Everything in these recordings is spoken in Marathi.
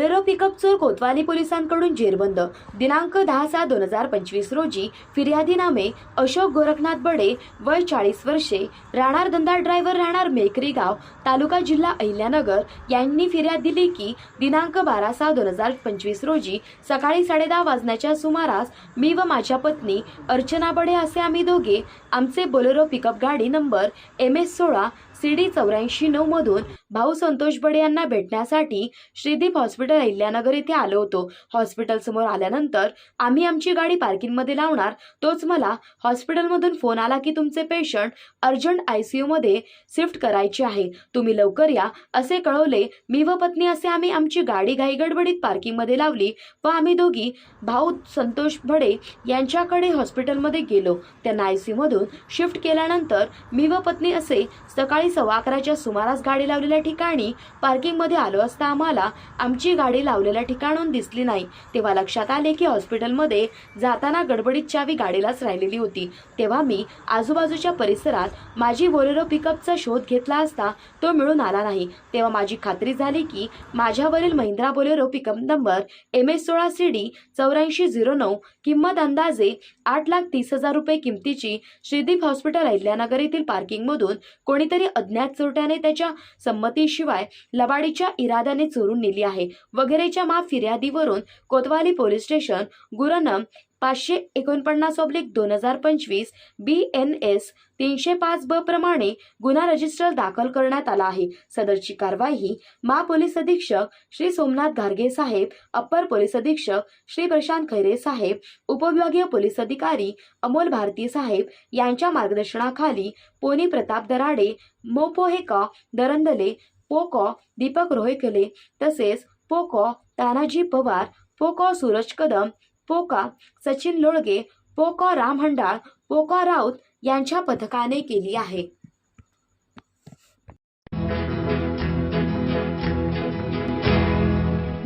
बोलेरो पिकअप चोर कोतवाली पोलिसांकडून जेरबंद. दिनांक दहा सात दोन हजार पंचवीस रोजी फिर्यादी नामे अशोक गोरखनाथ बडे वय चाळीस वर्षे राहणार धंदा ड्रायव्हर राहणार मेकरी गाव तालुका जिल्हा अहिल्यानगर यांनी फिर्याद दिली की दिनांक बारा सहा दोन हजार पंचवीस रोजी सकाळी साडेदहा वाजण्याच्या सुमारास मी व माझ्या पत्नी अर्चना बडे असे आम्ही दोघे आमचे बोलेरो पिकअप गाडी नंबर एम एस सोळा सी डी चौऱ्याऐंशी नऊ मधून भाऊ संतोष बडे यांना भेटण्यासाठी श्रीदीप हॉस्पिटल अहिल्यानगर येथे आलो होतो. हॉस्पिटल समोर आल्यानंतर आम्ही आमची गाडी पार्किंगमध्ये लावणार तोच मला हॉस्पिटलमधून फोन आला की तुमचे पेशंट अर्जंट आय सी यूमध्ये शिफ्ट करायचे आहे. तुम्ही लवकर या असे कळवले. मी व पत्नी असे आम्ही आमची गाडी घाईगडबडीत पार्किंगमध्ये लावली व आम्ही दोघी भाऊ संतोष भडे यांच्याकडे हॉस्पिटलमध्ये गेलो. त्यांना आय सी मधून शिफ्ट केल्यानंतर मी व पत्नी असे सकाळी सव्वा अकराच्या सुमारास गाडी लावलेल्या ठिकाणी पार्किंगमध्ये आलो असता आम्हाला आमची गाडी लावलेल्या ठिकाणून दिसली नाही. तेव्हा लक्षात आले की हॉस्पिटलमध्ये जाताना गडबडीत चावी गाडीलाच राहिलेली होती. तेव्हा मी आजूबाजूच्या परिसरात माझी बोलेरो पिकअपचा शोध घेतला असता तो मिळून आला नाही. तेव्हा माझी खात्री झाली की माझ्यावरील Mahindra Bolero pickup number M S सोळा सी डी चौऱ्याऐंशी झिरो नऊ किंमत अंदाजे आठ लाख तीस हजार रुपये किमतीची श्रीदीप हॉस्पिटल अहिल्यानगर येथील पार्किंगमधून कोणीतरी अज्ञात चोरट्याने त्याच्या संबंध संमतीशिवाय लबाडीच्या इराद्याने चोरून नेली आहे. वगैरेच्या माफ फिर्यादीवरून कोतवाली पोलीस स्टेशन गुरनम पाचशे एकोणपन्नास ऑब्लिक दोन हजार पंचवीस बी एन एस तीनशे पाच ब प्रमाणे गुन्हा रजिस्टर दाखल करण्यात आला आहे. सदरची कारवाई मा पोलीस अधीक्षक श्री सोमनाथ घारगे साहेब अप्पर पोलीस अधीक्षक श्री प्रशांत खैरे साहेब उपविभागीय पोलीस अधिकारी अमोल भारती साहेब यांच्या मार्गदर्शनाखाली पोनी प्रताप दराडे मोपोहेका दरंदले पोको दीपक रोहेकले तसेच पोको तानाजी पवार पोको सूरज कदम पोका सचिन लोळगे पोकॉ राम हंडाळ पोकॉ राऊत यांच्या पथकाने केली आहे.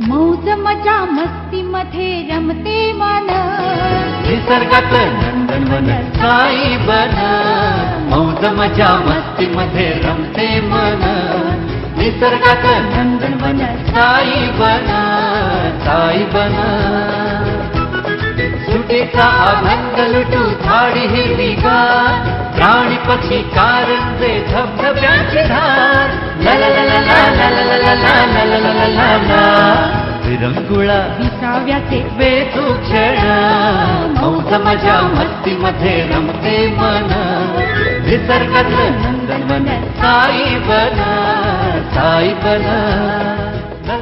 मौज मजा मस्ती मध्ये रमते मन. निसर्गात नंदनवन साई बन मौज मजा मस्ती मध्ये रमते मन. निसर्गात नंदनवन साई बन साई बन निसर्गाचा आनंद लुटू झाडी हिरवीगार प्राणी पक्षी कारंजे धबधब्याची धार विरंगुळा विसाव्याचे वेचू क्षण मौज मजा मस्तीमध्ये रमते मन निसर्गाचं नंदन साई बना साई